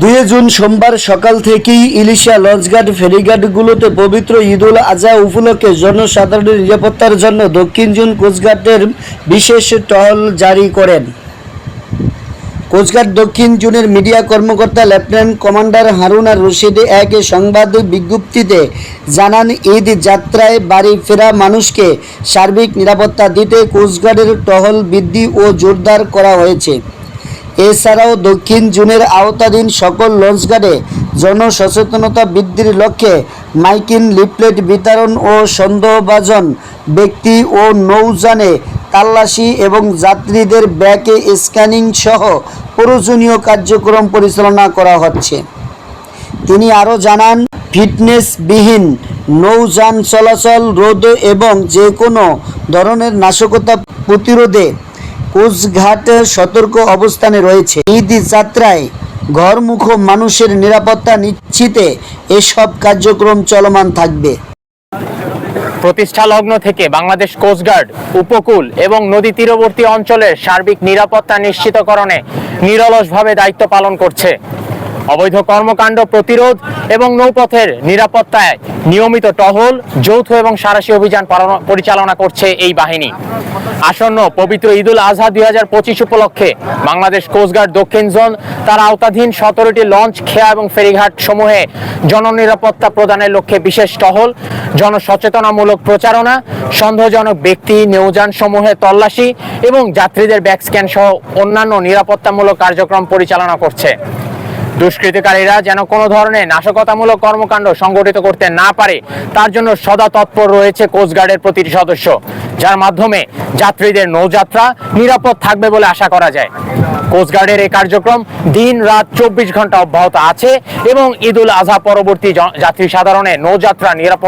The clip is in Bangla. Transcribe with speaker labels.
Speaker 1: দুই জুন সোমবার সকাল থেকেই ইলিশা লঞ্চঘাট, ফেরিঘাটগুলোতে পবিত্র ঈদুল আজহা উপলক্ষে জনসাধারণের নিরাপত্তার জন্য দক্ষিণ জুন কোস্টগার্ডের বিশেষ টহল জারি করেন। কোস্টগার্ড দক্ষিণ জুনের মিডিয়া কর্মকর্তা লেফটেন্যান্ট কমান্ডার হারুনা রশিদ এক সংবাদ বিজ্ঞপ্তিতে জানান, ঈদ যাত্রায় বাড়ি ফেরা মানুষকে সার্বিক নিরাপত্তা দিতে কোস্টগার্ডের টহল বৃদ্ধি ও জোরদার করা হয়েছে। এছাড়াও দক্ষিণ জুনের আওতাধীন সকল লঞ্চঘাটে জনসচেতনতা বৃদ্ধির লক্ষ্যে মাইকিন লিফলেট বিতরণ ও সন্দেহভাজন ব্যক্তি ও নৌযানে তাল্লাশি এবং যাত্রীদের ব্যাকে স্ক্যানিং সহ প্রয়োজনীয় কার্যক্রম পরিচালনা করা হচ্ছে। তিনি আরও জানান, ফিটনেসবিহীন নৌযান চলাচল রোধ এবং যে কোনো ধরনের নাশকতা প্রতিরোধে কোচঘাট সতর্ক অবস্থানে রয়েছে। ঈদ যাত্রায় ঘরমুখ মানুষের নিরাপত্তা নিশ্চিতে এসব কার্যক্রম চলমান থাকবে।
Speaker 2: প্রতিষ্ঠা লগ্ন থেকে বাংলাদেশ কোস্টগার্ড উপকূল এবং নদী তীরবর্তী অঞ্চলের সার্বিক নিরাপত্তা নিশ্চিতকরণে নিরলসভাবে দায়িত্ব পালন করছে। অবৈধ কর্মকাণ্ড প্রতিরোধ এবং নৌপথের নিরাপত্তায় নিয়মিত টহল, যৌথ এবং সারাশি অভিযান পরিচালনা করছে এই বাহিনী। আসন্ন পবিত্র ঈদুল আজহা দুই হাজার পঁচিশ উপলক্ষে বাংলাদেশ কোস্টগার্ড দক্ষিণ জোন তার আওতাধীন সতেরোটি লঞ্চ, খেয়া এবং ফেরিঘাট সমূহে জননিরাপত্তা প্রদানের লক্ষ্যে বিশেষ টহল, জনসচেতনামূলক প্রচারণা, সন্দেহজনক ব্যক্তি, নৌযান সমূহে তল্লাশি এবং যাত্রীদের ব্যাক স্ক্যান সহ অন্যান্য নিরাপত্তামূলক কার্যক্রম পরিচালনা করছে। দুষ্কৃতিকারীরা যেন কোনো ধরনের নাশকতামূলক কর্মকাণ্ড সংগঠিত করতে না পারে, তার জন্য সদা তৎপর রয়েছে কোস্টগার্ডের প্রতিটি সদস্য, যার মাধ্যমে যাত্রীদের নৌযাত্রা নিরাপদ থাকবে বলে আশা করা যায়। কোস্টগার্ডের এই কার্যক্রম দিন রাত চব্বিশ ঘণ্টা অব্যাহত আছে এবং ঈদুল আজহা পরবর্তী যাত্রী সাধারণের নৌযাত্রা নিরাপদ